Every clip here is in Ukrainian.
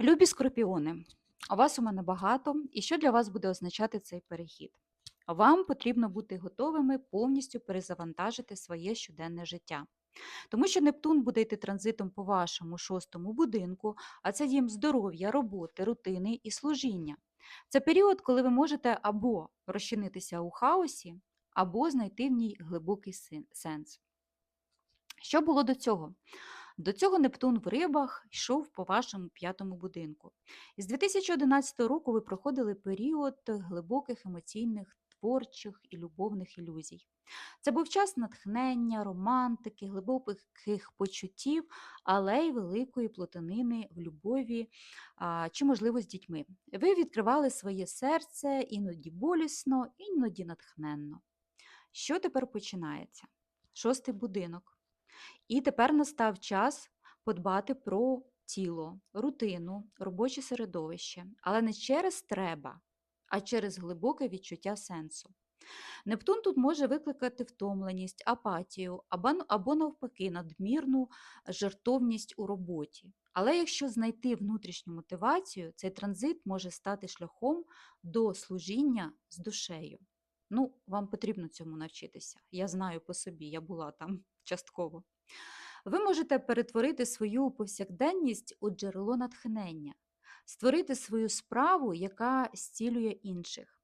Любі скорпіони, вас у мене багато, і що для вас буде означати цей перехід? Вам потрібно бути готовими повністю перезавантажити своє щоденне життя. Тому що Нептун буде йти транзитом по вашому шостому будинку, а це дім здоров'я, роботи, рутини і служіння. Це період, коли ви можете або розчинитися у хаосі, або знайти в ній глибокий сенс. Що було до цього? До цього Нептун в рибах йшов по вашому п'ятому будинку. І з 2011 року ви проходили період глибоких емоційних, творчих і любовних ілюзій. Це був час натхнення, романтики, глибоких почуттів, але й великої плотанини в любові а, чи, можливо, з дітьми. Ви відкривали своє серце іноді болісно, іноді натхненно. Що тепер починається? Шостий будинок. І тепер настав час подбати про тіло, рутину, робоче середовище, але не через треба, а через глибоке відчуття сенсу. Нептун тут може викликати втомленість, апатію або, навпаки надмірну жертовність у роботі. Але якщо знайти внутрішню мотивацію, цей транзит може стати шляхом до служіння з душею. Ну, вам потрібно цьому навчитися. Я знаю по собі, я була там частково. Ви можете перетворити свою повсякденність у джерело натхнення, створити свою справу, яка зцілює інших,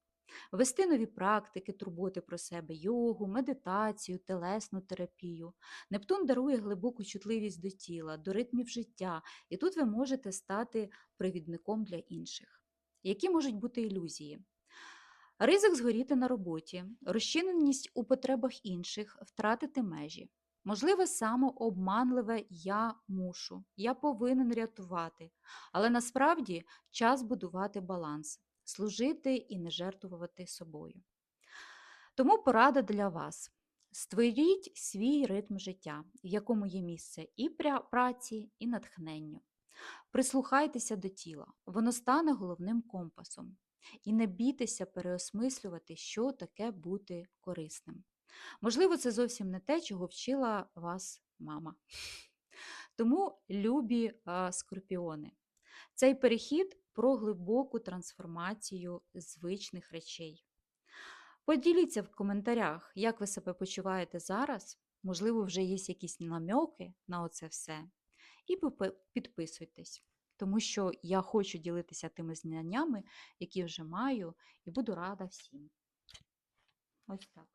вести нові практики, турботи про себе, йогу, медитацію, телесну терапію. Нептун дарує глибоку чутливість до тіла, до ритмів життя, і тут ви можете стати провідником для інших. Які можуть бути ілюзії? Ризик згоріти на роботі, розчиненість у потребах інших, втратити межі. Можливе самообманливе я мушу, я повинен рятувати, але насправді час будувати баланс, служити і не жертвувати собою. Тому порада для вас. Створіть свій ритм життя, в якому є місце і праці, і натхненню. Прислухайтеся до тіла, воно стане головним компасом. І не бійтеся переосмислювати, що таке бути корисним. Можливо, це зовсім не те, чого вчила вас мама. Тому, любі скорпіони, цей перехід про глибоку трансформацію звичних речей. Поділіться в коментарях, як ви себе почуваєте зараз. Можливо, вже є якісь намьоки на оце все. І підписуйтесь, тому що я хочу ділитися тими знаннями, які вже маю, і буду рада всім. Ось так.